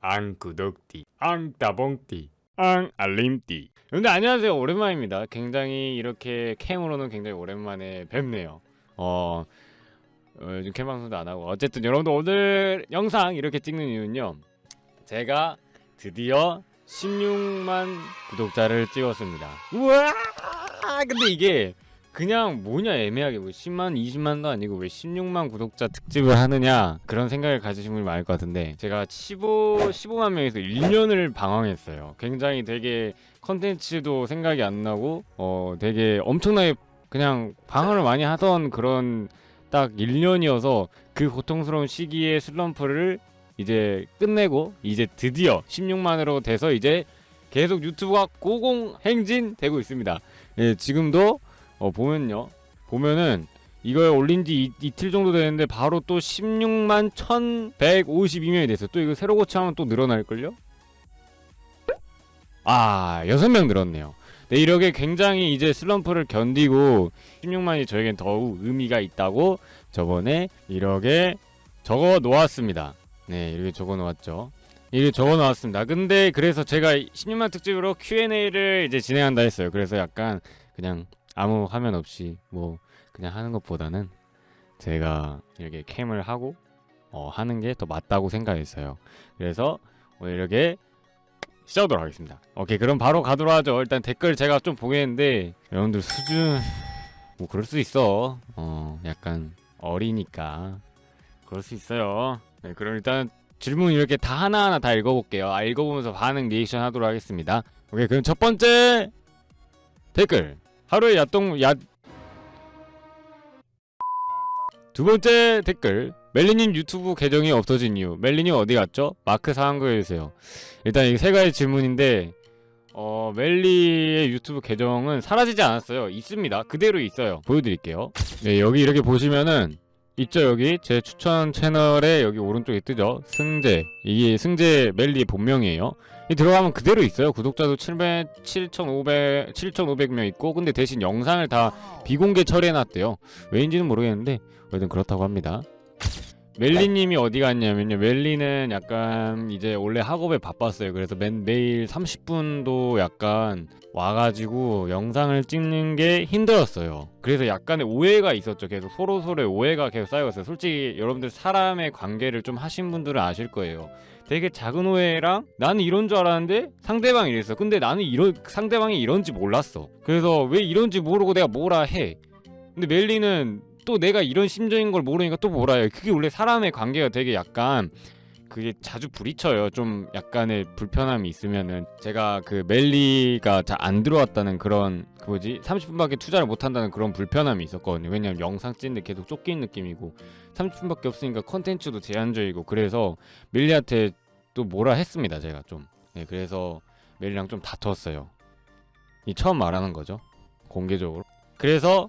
앙 구독띠 앙 따봉띠 앙 알림띠. 여러분들 안녕하세요. 오랜만입니다. 굉장히 이렇게 캠으로는 굉장히 오랜만에 뵙네요. 어, 어 요즘 캠 방송도 안 하고. 어쨌든 여러분들 오늘 영상 이렇게 찍는 이유는요. 제가 드디어 16만 구독자를 찍었습니다. 우와! 근데 이게 그냥 뭐냐 애매하게 뭐 10만 20만도 아니고 왜 16만 구독자 특집을 하느냐 그런 생각을 가지신 분이 많을 것 같은데 제가 15 15만 명에서 1년을 방황했어요. 굉장히 되게 컨텐츠도 생각이 안 나고 어 되게 엄청나게 그냥 방황을 많이 하던 그런 딱 1년이어서 그 고통스러운 시기의 슬럼프를 이제 끝내고 이제 드디어 16만으로 돼서 이제 계속 유튜브가 고공행진 되고 있습니다. 예, 지금도 어 보면요. 보면은 이걸 올린 지 이, 이틀 정도 되는데 바로 또 16만 1152명이 됐어요. 또 이거 새로 고쳐하면 또 늘어날걸요? 아 6명 늘었네요. 네 이렇게 굉장히 이제 슬럼프를 견디고 16만이 저에겐 더욱 의미가 있다고 저번에 이렇게 적어 놓았습니다. 네 이렇게 적어 놓았죠. 이렇게 적어 놓았습니다. 근데 그래서 제가 16만 특집으로 Q&A를 이제 진행한다 했어요. 그래서 약간 그냥 아무 화면 없이 뭐 그냥 하는 것보다는 제가 이렇게 캠을 하고 어, 하는 게 더 맞다고 생각했어요. 그래서 오늘 이렇게 시작하도록 하겠습니다. 오케이 그럼 바로 가도록 하죠. 일단 댓글 제가 좀 보겠는데 여러분들 수준 뭐 그럴 수 있어. 어 약간 어리니까 그럴 수 있어요. 네 그럼 일단 질문 이렇게 다 하나하나 다 읽어볼게요. 아, 읽어보면서 반응 리액션 하도록 하겠습니다. 오케이 그럼 첫 번째 댓글 하루에 야동 야. 두 번째 댓글. 멜리님 유튜브 계정이 없어진 이유. 멜리님 어디 갔죠? 마크 상황 해주세요. 일단 이 세 가지 질문인데 어 멜리의 유튜브 계정은 사라지지 않았어요. 있습니다. 그대로 있어요. 보여드릴게요. 네 여기 이렇게 보시면은 있죠 여기? 제 추천 채널에 여기 오른쪽에 뜨죠? 승재. 이게 승재 멜리의 본명이에요. 이 들어가면 그대로 있어요. 구독자도 700, 7,500, 7,500명 있고 근데 대신 영상을 다 비공개 처리해놨대요. 왜인지는 모르겠는데 어쨌든 그렇다고 합니다. 멜리님이 어디 갔냐면요. 멜리는 약간 이제 원래 학업에 바빴어요. 그래서 맨 매일 30분도 약간 와가지고 영상을 찍는 게 힘들었어요. 그래서 약간의 오해가 있었죠. 계속 서로 서로의 오해가 계속 쌓여갔어요. 솔직히 여러분들 사람의 관계를 좀 하신 분들은 아실 거예요 되게 작은 오해랑 나는 이런 줄 알았는데 상대방이 이랬어. 근데 나는 이런 상대방이 이런지 몰랐어. 그래서 왜 이런지 모르고 내가 뭐라 해? 근데 멜리는 또 내가 이런 심정인 걸 모르니까 또 뭐라 해요? 그게 원래 사람의 관계가 되게 약간 그게 자주 부딪혀요. 좀 약간의 불편함이 있으면은. 제가 그 멜리가 잘 안 들어왔다는 그런 그 뭐지? 30분밖에 투자를 못 한다는 그런 불편함이 있었거든요. 왜냐면 영상 찍는데 계속 쫓기는 느낌이고. 30분밖에 없으니까 컨텐츠도 제한적이고. 그래서 멜리한테 또 뭐라 했습니다 제가 좀. 네, 그래서 멜리랑 좀 다퉜어요. 이 처음 말하는 거죠 공개적으로. 그래서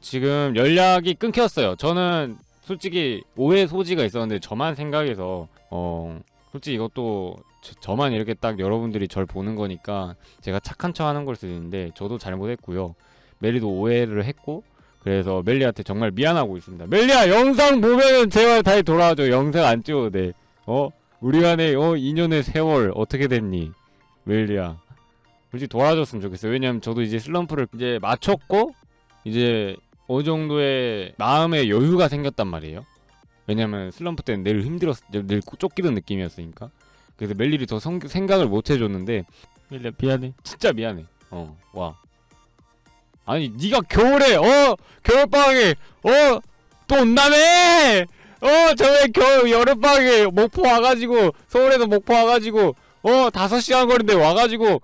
지금 연락이 끊겼어요. 저는 솔직히 오해 소지가 있었는데 저만 생각해서 어 솔직히 이것도 저, 만 이렇게 딱 여러분들이 절 보는 거니까 제가 착한 척 하는 걸 수도 있는데 저도 잘못했고요. 멜리도 오해를 했고 그래서 멜리한테 정말 미안하고 있습니다. 멜리야 영상 보면은 제발 다시 돌아와줘. 영상 안 찍어도 돼어 우리 간의 어 2년의 세월 어떻게 됐니 멜리야 솔직히 도와줬으면 좋겠어요 왜냐면 저도 이제 슬럼프를 이제 맞췄고 이제 어느 정도의 마음의 여유가 생겼단 말이에요. 왜냐면 슬럼프 때는 늘 힘들었, 늘 쫓기던 느낌이었으니까. 그래서 멜리를 더 성, 생각을 못 해줬는데 멜리야 미안해. 진짜 미안해. 어, 와. 아니 네가 겨울에 어 겨울방학에 어또 온다며 어 저에 겨울 여름방학에 목포 와가지고 서울에서 목포 와가지고 어 다섯 시간 거리인데 와가지고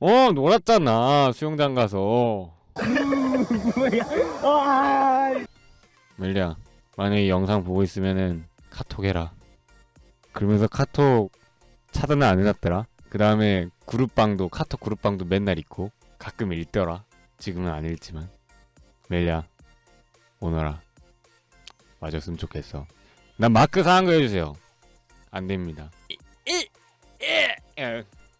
어 놀았잖아 수영장 가서. 멜리야 만약에 이 영상 보고 있으면은 카톡 해라. 그러면서 카톡 차단을 안 해놨더라. 그 다음에 그룹방도 카톡 그룹방도 맨날 있고 가끔 읽더라. 지금은 안 읽지만. 멜리야 오너라 와줬으면 좋겠어 난 마크 상한 거 해주세요 안 됩니다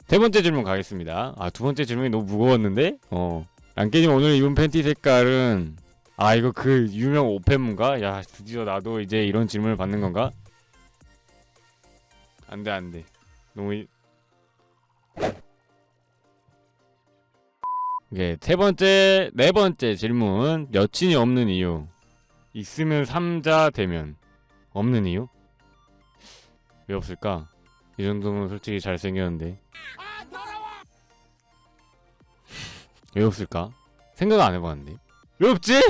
세 번째 질문 가겠습니다 아 두 번째 질문이 너무 무거웠는데 어 랑깨님 오늘 입은 팬티 색깔은 아 이거 그 유명 오페문가? 야 드디어 나도 이제 이런 질문을 받는 건가? 안 돼 안 돼 너무 이- 이게 세 번째, 네 번째 질문. 여친이 없는 이유. 있으면 삼자 되면 없는 이유? 왜 없을까? 이 정도면 솔직히 잘생겼는데. 왜 없을까? 생각 안 해봤는데. 왜 없지?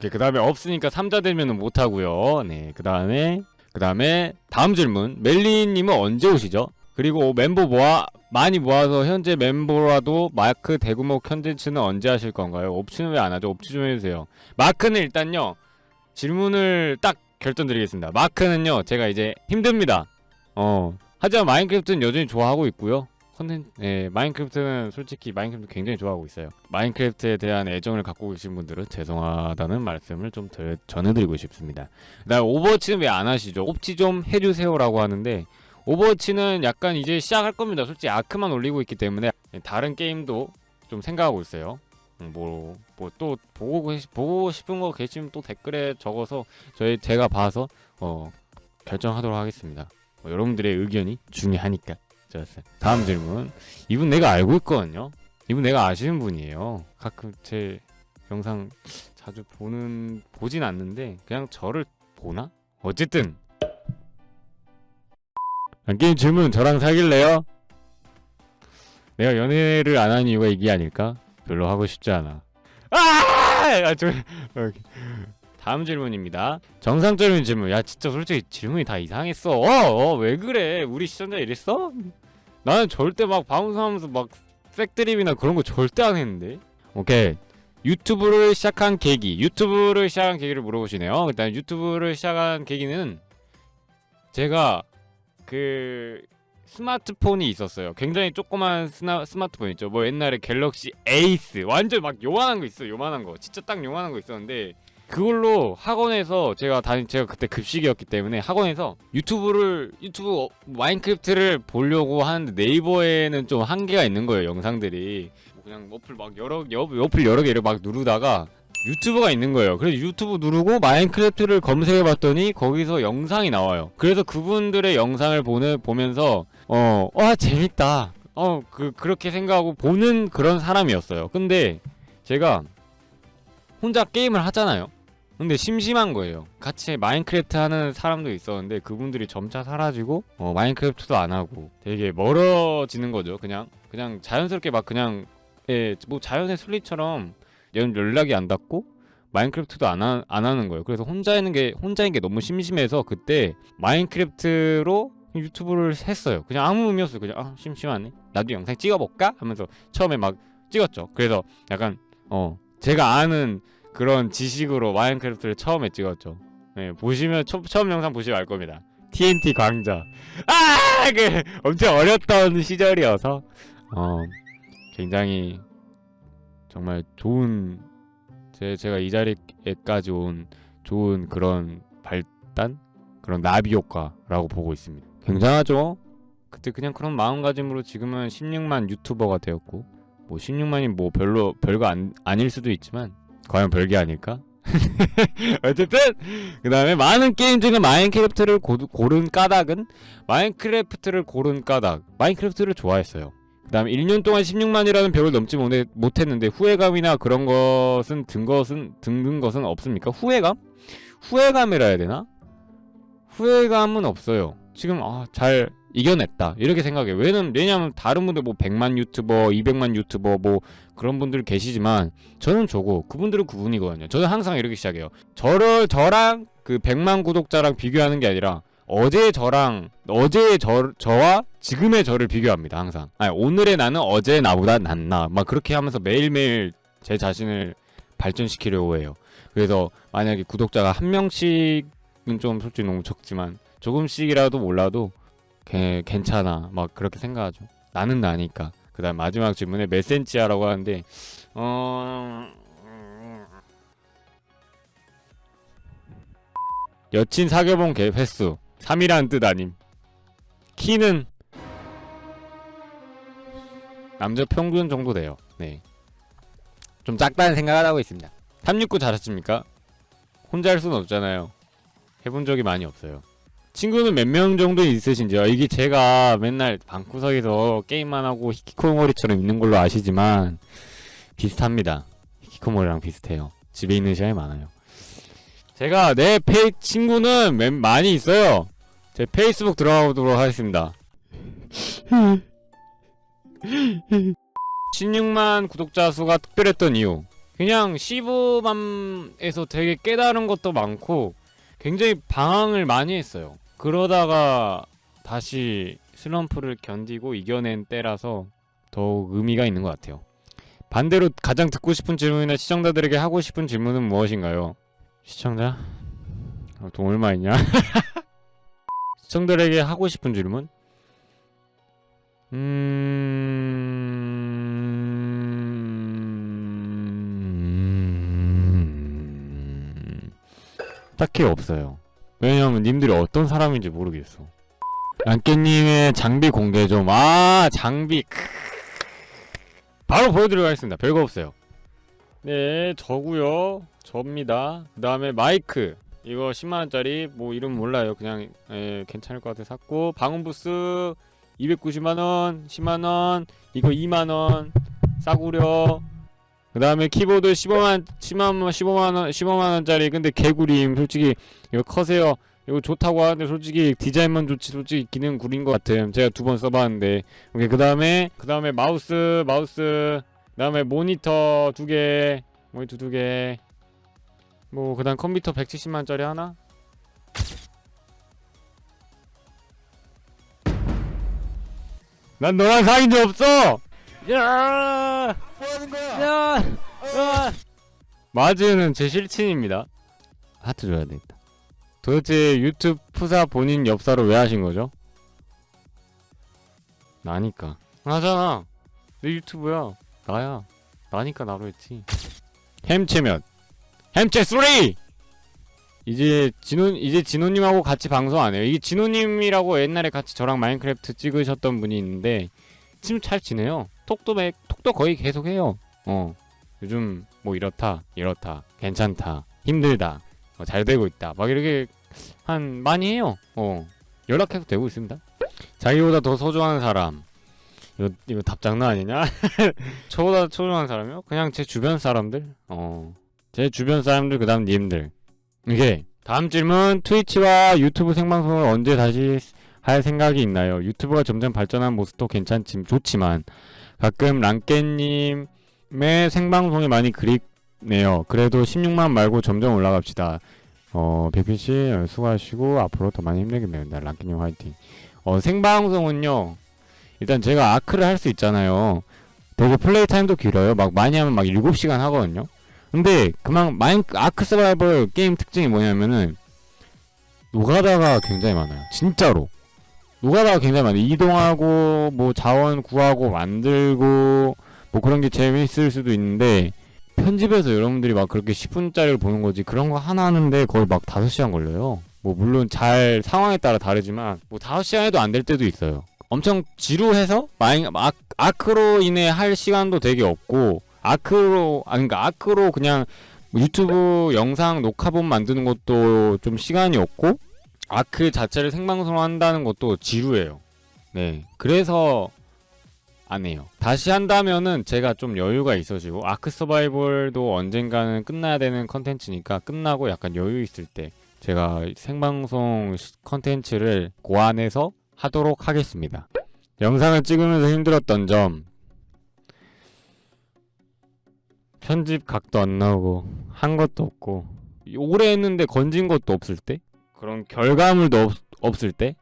그 다음에 없으니까 삼자 되면은 못 하고요. 네, 그 다음에 그 다음에 다음 질문. 멜리님은 언제 오시죠? 그리고 멤버 모아 많이 모아서 현재 멤버라도 마크 대구목 컨텐츠는 언제 하실 건가요? 옵치는 왜안 하죠? 옵치 좀 해주세요. 마크는 일단요 질문을 딱 결정드리겠습니다. 마크는요 제가 이제 힘듭니다. 어 하지만 마인크래프트는 여전히 좋아하고 있고요. 컨텐 예 마인크래프트는 솔직히 마인크래프트 굉장히 좋아하고 있어요. 마인크래프트에 대한 애정을 갖고 계신 분들은 죄송하다는 말씀을 좀더 전해드리고 싶습니다. 그다음 오버워치는 왜 안 하시죠? 옵치 좀 해주세요라고 하는데 오버워치는 약간 이제 시작할 겁니다. 솔직히 아크만 올리고 있기 때문에 다른 게임도 좀 생각하고 있어요. 뭐 뭐 또 보고 보고 싶은 거 계시면 또 댓글에 적어서 저희 제가 봐서 어 결정하도록 하겠습니다. 뭐 여러분들의 의견이 중요하니까. 좋았어요. 다음 질문. 이분 내가 알고 있거든요. 이분 내가 아시는 분이에요. 가끔 제 영상 자주 보는 보진 않는데 그냥 저를 보나? 어쨌든 안 게임 질문 저랑 사귈래요? 내가 연애를 안 하는 이유가 이게 아닐까? 별로 하고 싶지 않아. 아! 아. 다음 질문입니다. 정상적인 질문. 야 진짜 솔직히 질문이 다 이상했어. 어, 어, 왜 그래? 우리 시청자 이랬어? 나는 절대 막 방송하면서 막 팩드립이나 그런 거 절대 안 했는데. 오케이. 유튜브를 시작한 계기. 유튜브를 시작한 계기를 물어보시네요. 일단 유튜브를 시작한 계기는 제가 그 스마트폰이 있었어요. 굉장히 조그만 스나, 스마트폰 있죠. 뭐 옛날에 갤럭시 에이스 완전 막 요만한 거 있어. 요만한 거. 진짜 딱 요만한 거 있었는데 그걸로 학원에서 제가 다니 제가 그때 급식이었기 때문에 학원에서 유튜브를 유튜브 어- 마인크래프트를 보려고 하는데 네이버에는 좀 한계가 있는 거예요. 영상들이 뭐 그냥 어플 막 여러 여, 어플 여러 개를 막 누르다가 유튜브가 있는 거예요. 그래서 유튜브 누르고 마인크래프트를 검색해 봤더니 거기서 영상이 나와요. 그래서 그분들의 영상을 보는 보면서 어, 와 재밌다. 어, 그 그렇게 생각하고 보는 그런 사람이었어요. 근데 제가 혼자 게임을 하잖아요. 근데 심심한 거예요. 같이 마인크래프트 하는 사람도 있었는데 그분들이 점차 사라지고 어, 마인크래프트도 안 하고 되게 멀어지는 거죠. 그냥 그냥 자연스럽게 막 그냥 예, 뭐 자연의 순리처럼 연- 연락이 안 닿고 마인크래프트도 안, 하, 안 하는 거예요. 그래서 혼자 있는 게 혼자인 게 너무 심심해서 그때 마인크래프트로 유튜브를 했어요. 그냥 아무 의미 없어요. 그냥 아 심심하네. 나도 영상 찍어볼까 하면서 처음에 막 찍었죠. 그래서 약간 어 제가 아는 그런 지식으로 마인크래프트를 처음에 찍었죠. 네, 보시면 초, 처음 영상 보시면 알 겁니다. TNT 광자. 아, 그 엄청 어렸던 시절이어서 어 굉장히 정말 좋은 제 제가 이 자리에까지 온 좋은 그런 발단 그런 나비 효과라고 보고 있습니다. 굉장하죠? 그때 그냥 그런 마음가짐으로 지금은 16만 유튜버가 되었고 뭐 16만이 뭐 별로 별거 안, 아닐 수도 있지만 과연 별게 아닐까? 어쨌든 그 다음에 많은 게임 중에 마인크래프트를 고, 고른 까닭은 마인크래프트를 고른 까닭 마인크래프트를 좋아했어요 그 다음에 1년 동안 16만이라는 벽을 넘지 못했는데 후회감이나 그런 것은 든 것은 든 것은 없습니까? 후회감? 후회감이라 해야 되나? 후회감은 없어요 지금 아, 잘 이겨냈다 이렇게 생각해요 왜냐면, 왜냐면 다른 분들 뭐 100만 유튜버 200만 유튜버 뭐 그런 분들 계시지만 저는 저고 그분들은 그분이거든요 저는 항상 이렇게 시작해요 저를 저랑 그 100만 구독자랑 비교하는 게 아니라 어제 저랑 어제의 저, 저와 지금의 저를 비교합니다 항상. 아니 오늘의 나는 어제의 나보다 낫나. 막 그렇게 하면서 매일매일 제 자신을 발전시키려고 해요. 그래서 만약에 구독자가 한 명씩은 좀 솔직히 너무 적지만 조금씩이라도 몰라도 개, 괜찮아. 막 그렇게 생각하죠. 나는 나니까. 그 다음 마지막 질문에 몇 센치야라고 하는데 어... 여친 사귀어본 개 횟수 3이라는 뜻 아님 키는 남자 평균 정도 돼요 네 좀 작다는 생각을 하고 있습니다 369 잘하십니까? 혼자 할 수는 없잖아요 해본 적이 많이 없어요 친구는 몇 명 정도 있으신지요? 이게 제가 맨날 방구석에서 게임만 하고 히키코모리처럼 있는 걸로 아시지만 비슷합니다. 히키코모리랑 비슷해요. 집에 있는 시간이 많아요. 제가 내 페이 친구는 맨- 많이 있어요. 제 페이스북 들어가보도록 하겠습니다. 16만 구독자 수가 특별했던 이유. 그냥 시브맘에서 되게 깨달은 것도 많고 굉장히 방황을 많이 했어요. 그러다가 다시 슬럼프를 견디고 이겨낸 때라서 더욱 의미가 있는 것 같아요. 반대로 가장 듣고 싶은 질문이나 시청자들에게 하고 싶은 질문은 무엇인가요? 시청자? 어, 돈 얼마 있냐? 시청자들에게 하고 싶은 질문? 음... 딱히 없어요. 왜냐면 님들이 어떤 사람인지 모르겠어. 랑깨님의 장비 공개 좀. 아, 장비. 바로 보여드리도록 하겠습니다. 별거 없어요. 네, 저구요. 저입니다. 그 다음에 마이크. 이거 10만원짜리, 뭐, 이름 몰라요. 그냥, 예, 괜찮을 것 같아 샀고. 방음부스 290만원, 10만원. 이거 2만원. 싸구려. 그 다음에 키보드 15만, 15만, 15만원, 15만원짜리. 근데 개구림. 솔직히, 이거 커세요. 이거 좋다고 하는데 솔직히 디자인만 좋지 솔직히 기능 구린 것 같음 제가 두 번 써봤는데 오케이 그 다음에 그 다음에 마우스 마우스 그 다음에 모니터 두개 모니터 두개 뭐 그 다음 컴퓨터 170만짜리 하나 난 너랑 사귄 적 없어 야 뭐 하는 거야? 야! 야! 마즈는 제 실친입니다. 하트 줘야 되겠다. 도대체 유튜브 푸사 본인 엽사로 왜 하신 거죠? 나니까. 하잖아. 내 유튜브야. 나야. 나니까 나로 했지. 햄체면. 햄체 3! 이제 진호 이제 진호님하고 같이 방송 안 해요. 이게 진호님이라고 옛날에 같이 저랑 마인크래프트 찍으셨던 분이 있는데 지금 잘 지내요. 톡도 매, 톡도 거의 계속 해요. 어. 요즘 뭐 이렇다, 이렇다, 괜찮다, 힘들다, 어, 잘 되고 있다. 막 이렇게 한 많이 해요. 어. 연락해도 되고 있습니다. 자기보다 더 소중한 사람. 이거 이거 답 장난 아니냐? 저보다 소중한 사람이요? 그냥 제 주변 사람들. 어. 제 주변 사람들 그다음 님들. 이게 다음 질문 트위치와 유튜브 생방송을 언제 다시 할 생각이 있나요? 유튜브가 점점 발전한 모습도 괜찮지 좋지만 가끔 랑깨님의 생방송이 많이 그립네요. 그래도 16만 말고 점점 올라갑시다. 어, 백필 씨 수고하시고 앞으로 더 많이 힘내겠네요. 네, 랑깨님 화이팅. 어, 생방송은요. 일단 제가 아크를 할 수 있잖아요. 되게 플레이 타임도 길어요. 막 많이 하면 막 7시간 하거든요. 근데 그만 마인 아크 서바이벌 게임 특징이 뭐냐면은 노가다가 굉장히 많아요. 진짜로. 노가다가 굉장히 많아요. 이동하고 뭐 자원 구하고 만들고 뭐 그런 게 재밌을 수도 있는데 편집해서 여러분들이 막 그렇게 10분짜리를 보는 거지 그런 거 하나 하는데 거의 막 5시간 걸려요. 뭐 물론 잘 상황에 따라 다르지만 뭐 5시간 해도 안 될 때도 있어요. 엄청 지루해서 마인 아, 아크로 인해 할 시간도 되게 없고 아크로 아 그러니까 아크로 그냥 뭐 유튜브 영상 녹화본 만드는 것도 좀 시간이 없고 아크 자체를 생방송으로 한다는 것도 지루해요. 네. 그래서 안 해요. 다시 한다면은 제가 좀 여유가 있어지고 아크 서바이벌도 언젠가는 끝나야 되는 컨텐츠니까 끝나고 약간 여유 있을 때 제가 생방송 시- 컨텐츠를 고안해서 하도록 하겠습니다. 영상을 찍으면서 힘들었던 점 편집 각도 안 나오고 한 것도 없고. 오래 했는데 건진 것도 없을 때? 그런 결과물도 없, 없을 때?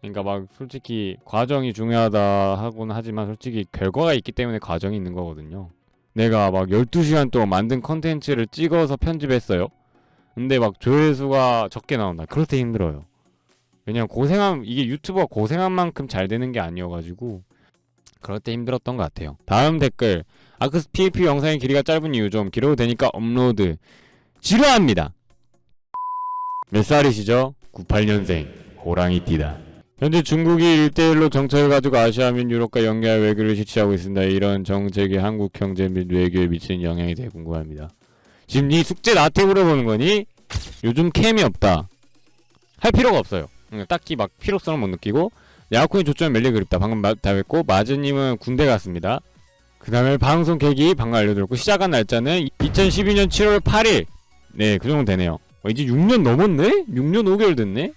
그러니까 막 솔직히 과정이 중요하다 하고는 하지만 솔직히 결과가 있기 때문에 과정이 있는 거거든요. 내가 막 12시간 동안 만든 컨텐츠를 찍어서 편집했어요. 근데 막 조회수가 적게 나온다. 그럴 때 힘들어요. 왜냐면 고생함 이게 유튜버가 고생한 만큼 잘 되는 게 아니어가지고 그럴 때 힘들었던 것 같아요. 다음 댓글 아크스 PVP 영상의 길이가 짧은 이유 좀 길어도 되니까 업로드 지루합니다 몇 살이시죠? 98년생 호랑이띠다. 현재 중국이 1대1로 정책을 가지고 아시아 및 유럽과 연계할 외교를 실시하고 있습니다. 이런 정책이 한국 경제 및 외교에 미치는 영향에 대해 궁금합니다. 지금 네 숙제 나한테 물어보는 거니? 요즘 캠이 없다. 할 필요가 없어요. 응, 딱히 막 필요성을 못 느끼고 야쿠인 조점 멜리 그립다 방금 마, 다 했고 마즈님은 군대 갔습니다. 그 다음에 방송 계기 방금 알려드렸고 시작한 날짜는 2012년 7월 8일 네 그 정도 되네요. 어, 이제 6년 넘었네? 6년 5개월 됐네?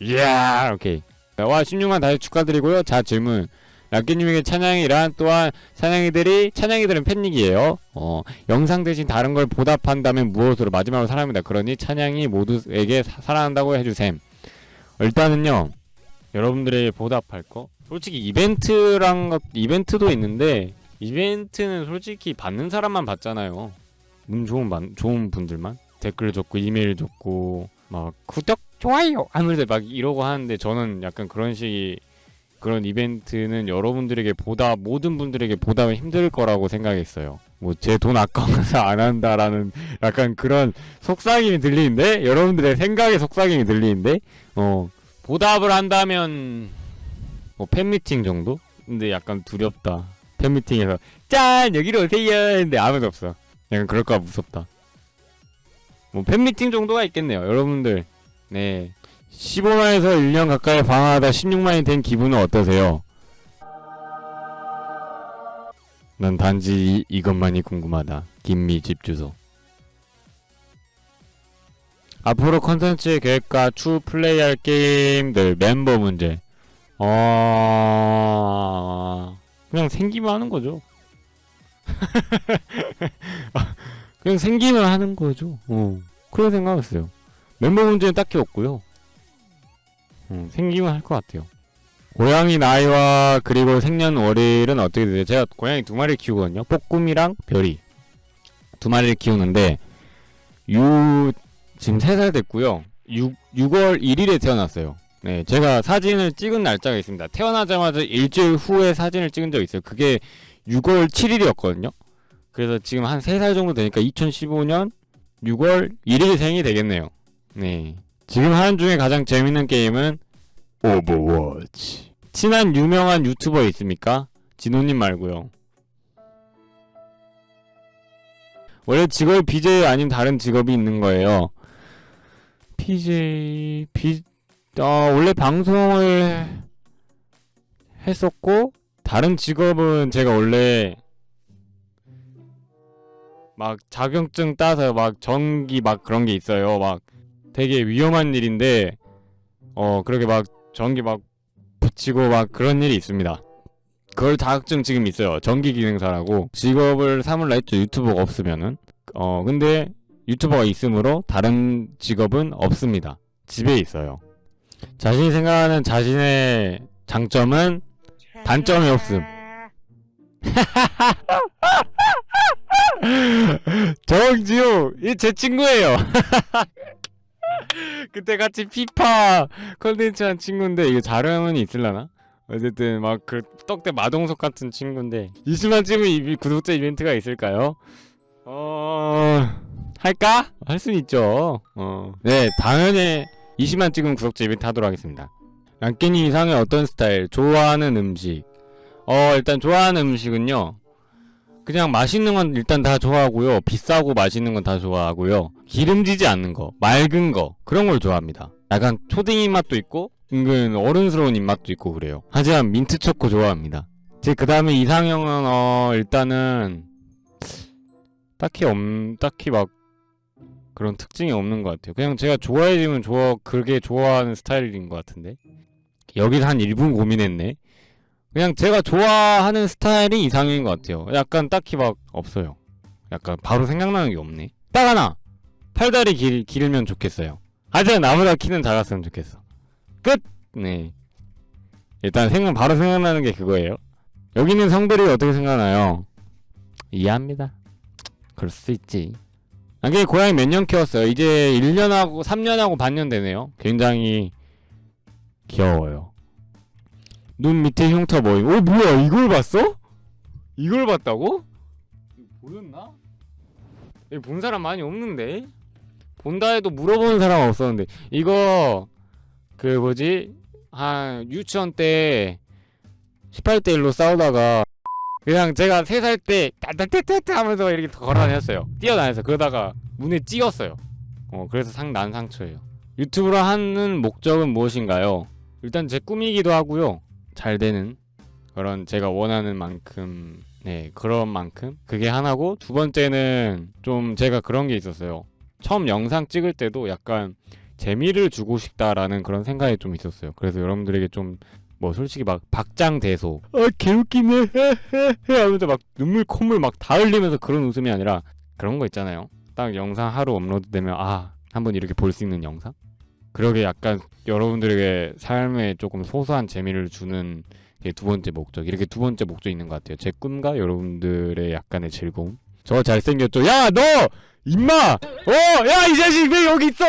이야 오케이 와 16만 다시 축하드리고요. 자 질문 락기님에게 찬양이란 또한 찬양이들이 찬양이들은 팬닉이에요. 어 영상 대신 다른 걸 보답한다면 무엇으로 마지막으로 사랑합니다. 그러니 찬양이 모두에게 사, 사랑한다고 해주셈. 일단은요 여러분들에게 보답할 거 솔직히 이벤트랑 것- 이벤트도 있는데 이벤트는 솔직히 받는 사람만 받잖아요. 운 좋은 만, 좋은 분들만 댓글 적고 이메일 적고 막 구독 좋아요 아무래도 막 이러고 하는데 저는 약간 그런 식이 그런 이벤트는 여러분들에게 보다 모든 분들에게 보답은 힘들 거라고 생각했어요. 뭐 제 돈 아까워서 안 한다라는 약간 그런 속삭임이 들리는데 여러분들의 생각의 속삭임이 들리는데 어 보답을 한다면 뭐 팬미팅 정도? 근데 약간 두렵다. 팬미팅에서 짠 여기로 오세요 근데 아무도 없어. 약간 그럴까 무섭다. 뭐 팬미팅 정도가 있겠네요. 여러분들 네 15만에서 1년 가까이 방황하다 16만이 된 기분은 어떠세요? 난 단지 이, 이것만이 궁금하다. 김미 집 주소. 앞으로 컨텐츠 계획과 추후 플레이할 게임들 멤버 문제. 어 그냥 생기면 하는 거죠. 그냥 생기면 하는 거죠. 어 그런 생각했어요. 멤버 문제는 딱히 없고요. 음, 생기면 할 것 같아요. 고양이 나이와 그리고 생년월일은 어떻게 되세요? 제가 고양이 두 마리 키우거든요. 뽀꿈이랑 별이 두 마리를 키우는데 유 지금 3살 됐고요. 6, 6월 1일에 태어났어요. 네, 제가 사진을 찍은 날짜가 있습니다. 태어나자마자 일주일 후에 사진을 찍은 적이 있어요. 그게 6월 7일이었거든요. 그래서 지금 한 3살 정도 되니까 2015년 6월 1일 생이 되겠네요. 네. 지금 하는 중에 가장 재밌는 게임은 오버워치. 친한 유명한 유튜버 있습니까? 진호님 말고요. 원래 직업이 BJ 아닌 다른 직업이 있는 거예요. BJ 비 어, 원래 방송을 했었고 다른 직업은 제가 원래 막 자격증 따서 막 전기 막 그런 게 있어요. 막 되게 위험한 일인데 어 그렇게 막 전기 막 붙이고 막 그런 일이 있습니다. 그걸 자격증 지금 있어요. 전기 기능사라고 직업을 삼을라 했죠. 유튜버가 없으면은 어 근데 유튜버가 있으므로 다른 직업은 없습니다. 집에 있어요. 자신이 생각하는 자신의 장점은 단점이 없음. 정지호, 이제 친구예요. 그때 같이 피파 컨텐츠 한 친구인데 이거 자랑은 있을라나? 어쨌든 막 그 떡대 마동석 같은 친구인데 20만 찍으면 이 구독자 이벤트가 있을까요? 어 할까? 할 수는 있죠. 어. 네 당연히 20만 찍으면 구독자 이벤트 하도록 하겠습니다. 랑깨님 이상의 어떤 스타일? 좋아하는 음식? 어 일단 좋아하는 음식은요. 그냥 맛있는 건 일단 다 좋아하고요. 비싸고 맛있는 건 다 좋아하고요. 기름지지 않는 거, 맑은 거 그런 걸 좋아합니다. 약간 초딩 입맛도 있고 은근 어른스러운 입맛도 있고 그래요. 하지만 민트 초코 좋아합니다. 제 그 다음에 이상형은 어 일단은 딱히 없 딱히 막 그런 특징이 없는 것 같아요. 그냥 제가 좋아해지면 좋아 그게 좋아하는 스타일인 것 같은데 여기서 한 1분 고민했네. 그냥 제가 좋아하는 스타일이 이상형인 것 같아요. 약간 딱히 막 없어요. 약간 바로 생각나는 게 없네. 딱 하나. 팔다리 길, 길면 좋겠어요. 하지만 나보다 키는 작았으면 좋겠어. 끝. 네. 일단 생각 바로 생각나는 게 그거예요. 여기 있는 성들이 어떻게 생각나요? 이해합니다. 그럴 수 있지. 아, 게 고양이 몇 년 키웠어요? 이제 1년하고 3년하고 반년 되네요. 굉장히 귀여워요. 눈 밑에 흉터 모임. 어 뭐야 이걸 봤어? 이걸 봤다고? 보였나? 본 사람 많이 없는데 본다 해도 물어보는 사람 없었는데 이거 그 뭐지 한 유치원 때 18대 1로 싸우다가 그냥 제가 3살 때 따따따따 하면서 이렇게 걸어다녔어요 뛰어다녔어요 그러다가 문에 찧었어요 어 그래서 상 난 상처예요 유튜브를 하는 목적은 무엇인가요? 일단 제 꿈이기도 하고요. 잘 되는 그런 제가 원하는 만큼 네 그런 만큼 그게 하나고 두 번째는 좀 제가 그런 게 있었어요. 처음 영상 찍을 때도 약간 재미를 주고 싶다라는 그런 생각이 좀 있었어요. 그래서 여러분들에게 좀 뭐 솔직히 막 박장대소. 아 개웃기네. 헤헤헤 하면서 막 눈물 콧물 막 다 흘리면서 그런 웃음이 아니라 그런 거 있잖아요. 딱 영상 하루 업로드되면 아 한번 이렇게 볼 수 있는 영상? 그러게 약간 여러분들에게 삶에 조금 소소한 재미를 주는 게두 번째 목적 이렇게 두 번째 목적이 있는 것 같아요. 제 꿈과 여러분들의 약간의 즐거움 저 잘생겼죠. 야 너 임마! 어 야 이 자식 왜 여기 있어?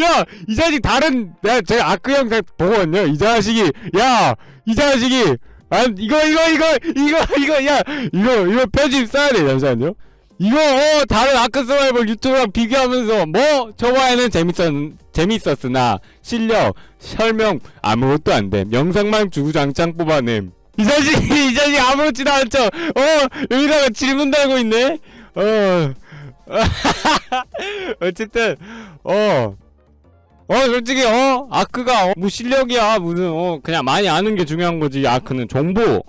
야 이 자식 다른 내가 제 아크 영상 보거든요. 이 자식이 야 이 자식이 아 이거 이거 이거 이거 이거 야 이거 이거 편집 써야 돼 잠시만요. 이거 어 다른 아크 서바이벌 유튜브랑 비교하면서 뭐? 저번에는 재밌었 재밌었으나 실력 설명 아무것도 안 됨. 영상만 주구장창 뽑아냄. 이 자식이 이 자식 아무렇지도 않죠? 어? 여기다가 질문 달고 있네 어. 어쨌든 어. 어 솔직히 어? 아크가 어, 뭐 실력이야 무슨 어 그냥 많이 아는 게 중요한 거지 아크는. 정보.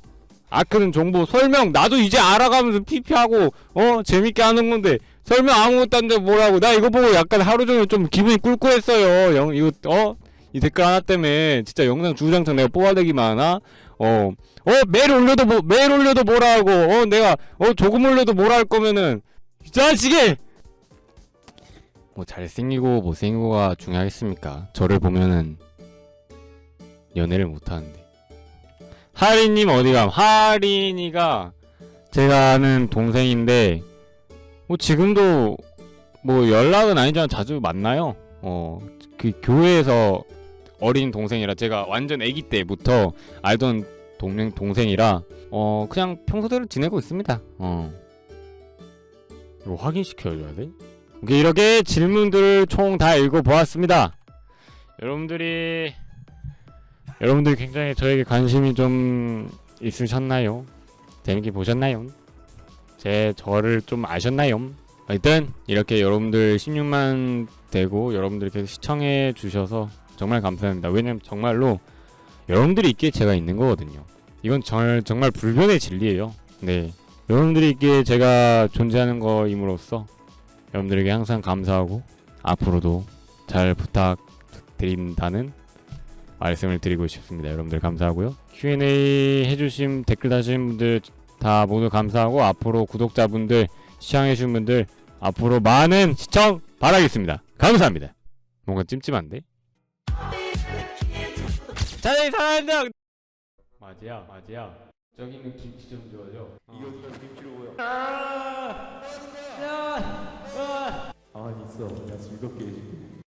아크는 정보. 설명. 나도 이제 알아가면서 PP하고 어? 재밌게 하는 건데. 설명 아무것도 안 돼. 뭐라고. 나 이거 보고 약간 하루 종일 좀 기분이 꿀꿀했어요. 영 이거 어 이 댓글 하나 때문에 진짜 영상 주장창 내가 뽑아내기만 하나 어 어 매일 올려도 뭐 매일 올려도 뭐라 하고 어 내가 어 조금 올려도 뭐라 할 거면은 이 자식이 뭐 잘생기고 못생기고가 중요하겠습니까 저를 보면은 연애를 못하는데 하리님 어디감? 하린이가 제가 아는 동생인데 뭐 지금도 뭐 연락은 아니지만 자주 만나요. 어 그 교회에서 어린 동생이라 제가 완전 아기 때부터 알던 동생 동생이라 어 그냥 평소대로 지내고 있습니다. 어 이거 확인시켜줘야 돼? 오케이 이렇게 질문들을 총 다 읽어보았습니다. 여러분들이 여러분들이 굉장히 저에게 관심이 좀 있으셨나요? 재밌게 보셨나요? 제 저를 좀 아셨나요? 일단 이렇게 여러분들 16만 되고 여러분들 계속 시청해 주셔서 정말 감사합니다. 왜냐면 정말로 여러분들이 있기에 제가 있는 거거든요. 이건 정, 정말 불변의 진리예요. 네. 여러분들이 있기에 제가 존재하는 거임으로써 여러분들에게 항상 감사하고 앞으로도 잘 부탁드린다는 말씀을 드리고 싶습니다. 여러분들 감사하고요. Q&A 해주신 댓글 다신 분들 다 모두 감사하고 앞으로 구독자분들 시청해주신 분들 앞으로 많은 시청 바라겠습니다. 감사합니다. 뭔가 찜찜한데? 자네 사랑한다. 맞이야, 맞이야. 저기 있는 김치 좀 줘줘. 이거 김치로 보여. 아, 아, 가만히 있어. 내가 즐겁게 해줄게.